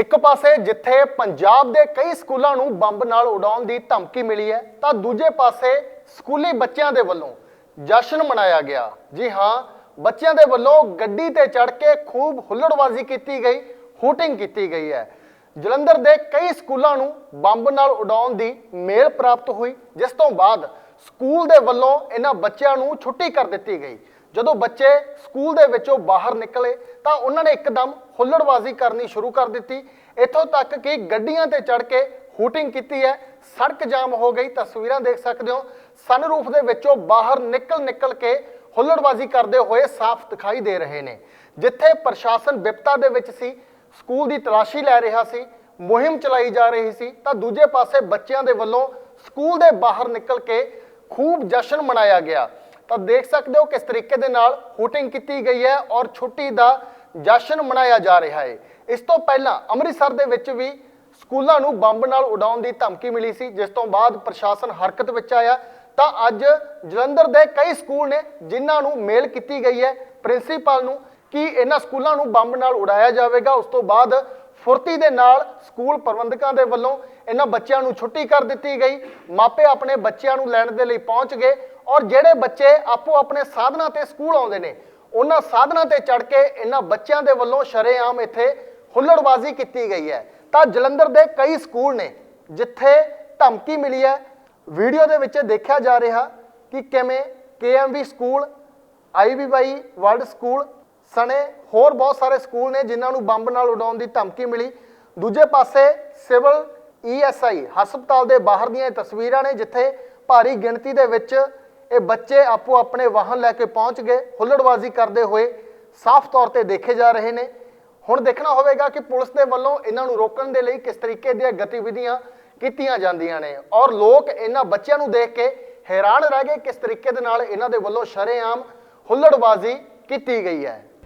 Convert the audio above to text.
ਇੱਕ ਪਾਸੇ ਜਿੱਥੇ ਪੰਜਾਬ ਦੇ ਕਈ ਸਕੂਲਾਂ ਨੂੰ ਬੰਬ ਨਾਲ ਉਡਾਉਣ ਦੀ ਧਮਕੀ ਮਿਲੀ ਹੈ, ਤਾਂ ਦੂਜੇ ਪਾਸੇ ਸਕੂਲੀ ਬੱਚਿਆਂ ਦੇ ਵੱਲੋਂ ਜਸ਼ਨ ਮਨਾਇਆ ਗਿਆ। ਜੀ ਹਾਂ, ਬੱਚਿਆਂ ਦੇ ਵੱਲੋਂ ਗੱਡੀ ਤੇ ਚੜ੍ਹ ਕੇ ਖੂਬ ਹੁੱਲੜਬਾਜ਼ੀ ਕੀਤੀ ਗਈ, ਹੂਟਿੰਗ ਕੀਤੀ ਗਈ ਹੈ। ਜਲੰਧਰ ਦੇ ਕਈ ਸਕੂਲਾਂ ਨੂੰ ਬੰਬ ਨਾਲ ਉਡਾਉਣ ਦੀ ਮੇਲ ਪ੍ਰਾਪਤ ਹੋਈ, ਜਿਸ ਤੋਂ ਬਾਅਦ ਸਕੂਲ ਦੇ ਵੱਲੋਂ ਇਹਨਾਂ ਬੱਚਿਆਂ ਨੂੰ ਛੁੱਟੀ ਕਰ ਦਿੱਤੀ ਗਈ। ਜਦੋਂ ਬੱਚੇ ਸਕੂਲ ਦੇ ਵਿੱਚੋਂ ਬਾਹਰ ਨਿਕਲੇ ਤਾਂ ਉਹਨਾਂ ਨੇ ਇੱਕਦਮ ਹੁੱਲੜਬਾਜ਼ੀ ਕਰਨੀ ਸ਼ੁਰੂ ਕਰ ਦਿੱਤੀ। ਇੱਥੋਂ ਤੱਕ ਕਿ ਗੱਡੀਆਂ ਤੇ ਚੜ੍ਹ ਕੇ ਹੂਟਿੰਗ ਕੀਤੀ ਹੈ। ਸੜਕ ਜਾਮ ਹੋ ਗਈ, ਤਸਵੀਰਾਂ ਦੇਖ ਸਕਦੇ ਹੋ। ਸਨਰੂਫ ਦੇ ਵਿੱਚੋਂ ਬਾਹਰ ਨਿਕਲ ਨਿਕਲ ਕੇ ਹੁੱਲੜਬਾਜ਼ੀ ਕਰਦੇ ਹੋਏ ਸਾਫ਼ ਦਿਖਾਈ ਦੇ ਰਹੇ ਨੇ। ਜਿੱਥੇ ਪ੍ਰਸ਼ਾਸਨ ਵਿਪਤਾ ਦੇ ਵਿੱਚ ਸੀ, ਸਕੂਲ ਦੀ ਤਲਾਸ਼ੀ ਲੈ ਰਿਹਾ ਸੀ, ਮੁਹਿੰਮ ਚਲਾਈ ਜਾ ਰਹੀ ਸੀ, ਤਾਂ ਦੂਜੇ ਪਾਸੇ ਬੱਚਿਆਂ ਦੇ ਵੱਲੋਂ ਸਕੂਲ ਦੇ ਬਾਹਰ ਨਿਕਲ ਕੇ ਖੂਬ ਜਸ਼ਨ ਮਨਾਇਆ ਗਿਆ। ਤਾਂ ਦੇਖ ਸਕਦੇ ਹੋ ਕਿਸ ਤਰੀਕੇ ਦੇ ਨਾਲ ਹੂਟਿੰਗ ਕੀਤੀ ਗਈ ਹੈ ਔਰ ਛੁੱਟੀ ਦਾ ਜਸ਼ਨ ਮਨਾਇਆ ਜਾ ਰਿਹਾ ਹੈ। ਇਸ ਤੋਂ ਪਹਿਲਾਂ ਅੰਮ੍ਰਿਤਸਰ ਦੇ ਵਿੱਚ ਵੀ ਸਕੂਲਾਂ ਨੂੰ ਬੰਬ ਨਾਲ ਉਡਾਉਣ ਦੀ ਧਮਕੀ ਮਿਲੀ ਸੀ, ਜਿਸ ਤੋਂ ਬਾਅਦ ਪ੍ਰਸ਼ਾਸਨ ਹਰਕਤ ਵਿੱਚ ਆਇਆ। ਤਾਂ ਅੱਜ ਜਲੰਧਰ ਦੇ ਕਈ ਸਕੂਲ ਨੇ ਜਿਨ੍ਹਾਂ ਨੂੰ ਮੇਲ ਕੀਤੀ ਗਈ ਹੈ। ਪ੍ਰਿੰਸੀਪਲ ਨੂੰ ਕਿ ਇਹਨਾਂ ਸਕੂਲਾਂ ਨੂੰ ਬੰਬ ਨਾਲ ਉਡਾਇਆ ਜਾਵੇਗਾ। ਉਸ ਤੋਂ ਬਾਅਦ ਫੁਰਤੀ ਦੇ ਨਾਲ ਸਕੂਲ ਪ੍ਰਬੰਧਕਾਂ ਦੇ ਵੱਲੋਂ ਇਹਨਾਂ ਬੱਚਿਆਂ ਨੂੰ ਛੁੱਟੀ ਕਰ ਦਿੱਤੀ ਗਈ। ਮਾਪੇ ਆਪਣੇ ਬੱਚਿਆਂ ਨੂੰ ਲੈਣ ਦੇ ਲਈ ਪਹੁੰਚ ਗਏ ਔਰ ਜਿਹੜੇ ਬੱਚੇ ਆਪੋ ਆਪਣੇ ਸਾਧਨਾਂ ਤੇ ਸਕੂਲ ਆਉਂਦੇ ਨੇ, ਉਹਨਾਂ ਸਾਧਨਾਂ ਤੇ ਚੜ ਕੇ ਇਹਨਾਂ ਬੱਚਿਆਂ ਦੇ ਵੱਲੋਂ ਸ਼ਰੇਆਮ ਇੱਥੇ ਹੁੱਲੜਬਾਜ਼ੀ ਕੀਤੀ ਗਈ ਹੈ। ਤਾਂ ਜਲੰਧਰ ਦੇ ਕਈ ਸਕੂਲ ਨੇ, ਜਿੱਥੇ ਧਮਕੀ ਮਿਲੀ ਹੈ। ਵੀਡੀਓ ਦੇ ਵਿੱਚ ਦੇਖਿਆ ਜਾ ਰਿਹਾ ਕਿ ਕਿਵੇਂ KMV school IVY world school, ਸਣੇ ਹੋਰ ਬਹੁਤ ਸਾਰੇ ਸਕੂਲ ਨੇ ਜਿਨ੍ਹਾਂ ਨੂੰ ਬੰਬ ਨਾਲ ਉਡਾਉਣ ਦੀ ਧਮਕੀ ਮਿਲੀ। ਦੂਜੇ ਪਾਸੇ ਸਿਵਲ ਈਐਸਆਈ ਹਸਪਤਾਲ ਦੇ ਬਾਹਰ ਦੀਆਂ ਇਹ ਤਸਵੀਰਾਂ ਨੇ, ਜਿੱਥੇ ਭਾਰੀ ਗਿਣਤੀ ਦੇ ਵਿੱਚ ਇਹ ਬੱਚੇ ਆਪੋ ਆਪਣੇ ਵਾਹਨ ਲੈ ਕੇ ਪਹੁੰਚ ਗਏ, ਹੁੱਲੜਬਾਜ਼ੀ ਕਰਦੇ ਹੋਏ ਸਾਫ਼ ਤੌਰ ਤੇ ਦੇਖੇ ਜਾ ਰਹੇ ਨੇ। ਹੁਣ ਦੇਖਣਾ ਹੋਵੇਗਾ ਕਿ ਪੁਲਿਸ ਦੇ ਵੱਲੋਂ ਇਹਨਾਂ ਨੂੰ ਰੋਕਣ ਦੇ ਲਈ ਕਿਸ ਤਰੀਕੇ ਦੀਆਂ ਗਤੀਵਿਧੀਆਂ ਕੀਤੀਆਂ ਜਾਂਦੀਆਂ ਨੇ। ਔਰ ਲੋਕ ਇਹਨਾਂ ਬੱਚਿਆਂ ਨੂੰ ਦੇਖ ਕੇ ਹੈਰਾਨ ਰਹਿ ਗਏ ਕਿਸ ਤਰੀਕੇ ਦੇ ਨਾਲ ਇਹਨਾਂ ਦੇ ਵੱਲੋਂ ਸ਼ਰੇਆਮ ਹੁੱਲੜਬਾਜ਼ੀ ਕੀਤੀ ਗਈ ਹੈ।